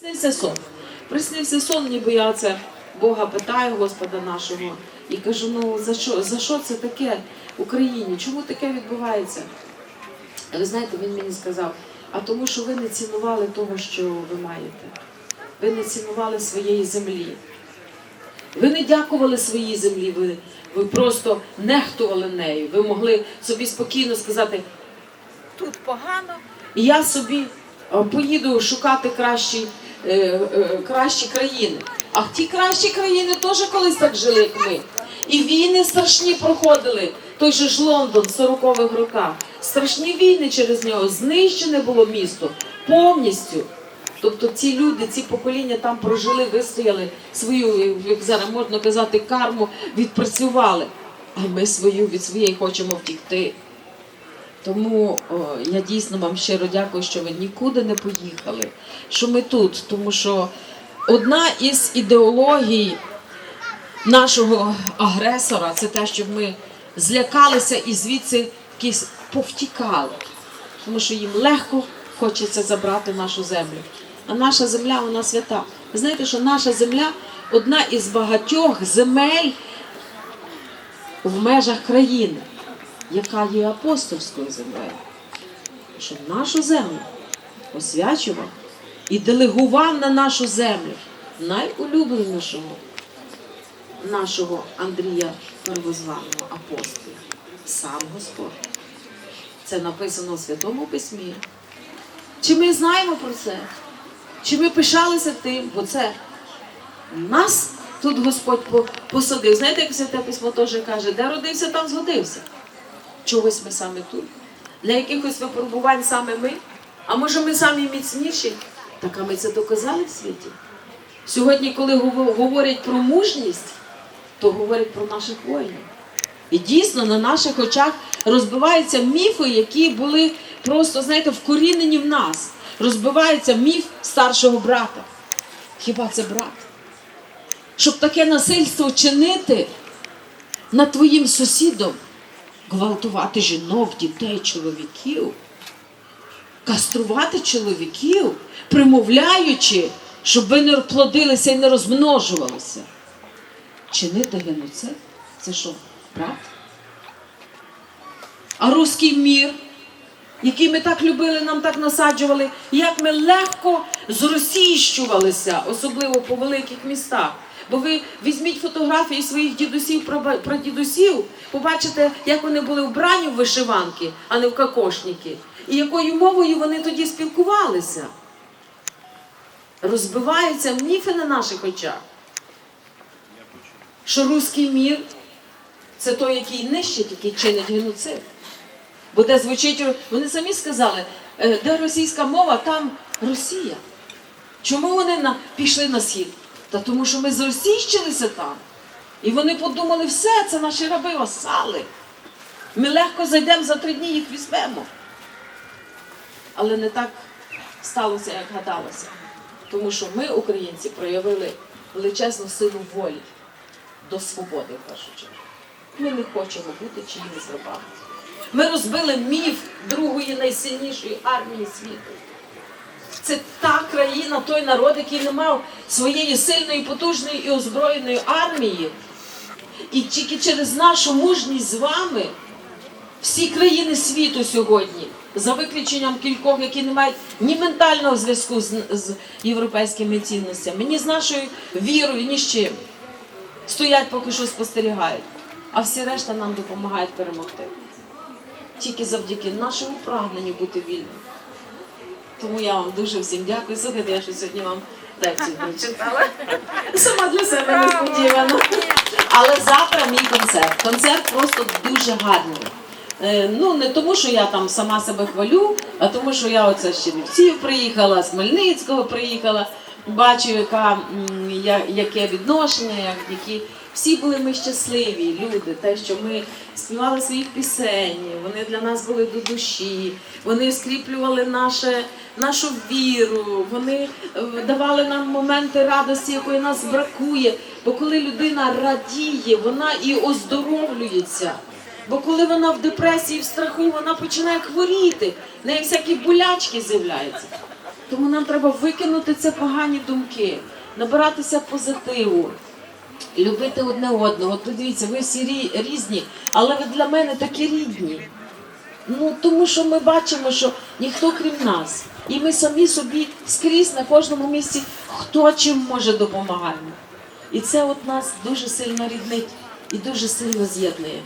Приснився сон. Приснився сон, ніби я це Бога питаю, Господа нашого, і кажу: ну за що, за що це таке в Україні? Чому таке відбувається? А ви знаєте, він мені сказав, а тому, що ви не цінували того, що ви маєте. Ви не цінували своєї землі. Ви не дякували своїй землі, ви, ви просто нехтували нею. Ви могли собі спокійно сказати, Тут погано, і я собі поїду шукати кращі, е, е, кращі країни. А ті кращі країни теж колись так жили, як ми. І війни страшні проходили. Той же ж Лондон в 40-х роках. Страшні війни через нього. Знищене було місто повністю. Тобто ці люди, ці покоління там прожили, вистояли свою, як зараз можна казати, карму відпрацювали. А ми свою від своєї хочемо втікти. Тому о, я дійсно вам щиро дякую, що ви нікуди не поїхали, що ми тут. Тому що одна із ідеологій нашого агресора це те, щоб ми злякалися і звідси якісь повтікали. Тому що їм легко хочеться забрати нашу землю. А наша земля вона свята. Ви знаєте, що наша земля одна із багатьох земель в межах країни яка є апостольською землею, щоб нашу землю освячував і делегував на нашу землю найулюбленішого нашого Андрія Первозваного апостола, сам Господь. Це написано у Святому Письмі. Чи ми знаємо про це? Чи ми пишалися тим, бо це нас тут Господь посадив. Знаєте, як святе письмо теж каже, де родився, там згодився. Чогось ми саме тут. Для якихось випробувань саме ми. А може ми самі міцніші? Так а ми це доказали в світі. Сьогодні, коли говорять про мужність, то говорять про наших воїнів. І дійсно на наших очах розбиваються міфи, які були просто, знаєте, вкорінені в нас. Розбивається міф старшого брата. Хіба це брат? Щоб таке насильство чинити над твоїм сусідом, гвалтувати жінок, дітей, чоловіків, каструвати чоловіків, примовляючи, щоб ви не плодилися і не розмножувалися. Чинити геноцид це що, брат? А руський мір, який ми так любили, нам так насаджували, як ми легко зросійщувалися, особливо по великих містах. Бо ви візьміть фотографії своїх дідусів, праба- прадідусів, побачите, як вони були вбрані в вишиванки, а не в кокошники. І якою мовою вони тоді спілкувалися. Розбиваються міфи на наших очах. Що руський мір це той, який нищить, який чинить геноцид. Бо де звучить, вони самі сказали, е, де російська мова, там Росія. Чому вони пішли на схід? Та тому, що ми зросійщилися там. І вони подумали, все, це наші раби васали. Ми легко зайдемо за три дні їх візьмемо. Але не так сталося, як гадалося. Тому що ми, українці, проявили величезну силу волі до свободи в першу чергу. Ми не хочемо бути чиїмись рабами. Ми розбили міф другої найсильнішої армії світу. Це та країна, той народ, який не мав своєї сильної, потужної і озброєної армії. І тільки через нашу мужність з вами всі країни світу сьогодні, за виключенням кількох, які не мають ні ментального зв'язку з, з європейськими цінностями, ні з нашою вірою, ні з чим, стоять поки що спостерігають. А всі решта нам допомагають перемогти. Тільки завдяки нашому прагненню бути вільним. Тому я вам дуже всім дякую. Слухайте, я що сьогодні вам лекцію прочитала. Сама для себе несподівано. Але завтра мій концерт. Концерт просто дуже гарний. Е, Ну, не тому, що я там сама себе хвалю, а тому, що я оце з Чернівців приїхала, з Хмельницького приїхала, бачу, яка, я- яке відношення, як, які всі були ми щасливі люди, те, що ми співали своїх пісень, вони для нас були до душі, вони скріплювали наше, нашу віру, вони е, давали нам моменти радості, якої нас бракує. Бо коли людина радіє, вона і оздоровлюється. Бо коли вона в депресії, в страху, вона починає хворіти, в неї всякі болячки з'являються. Тому нам треба викинути ці погані думки, набиратися позитиву, любити одне одного. Подивіться, ви всі різні, але ви для мене такі рідні. Ну тому що ми бачимо, що ніхто крім нас. І ми самі собі скрізь на кожному місці хто чим може допомагаємо. І це от нас дуже сильно ріднить і дуже сильно з'єднує.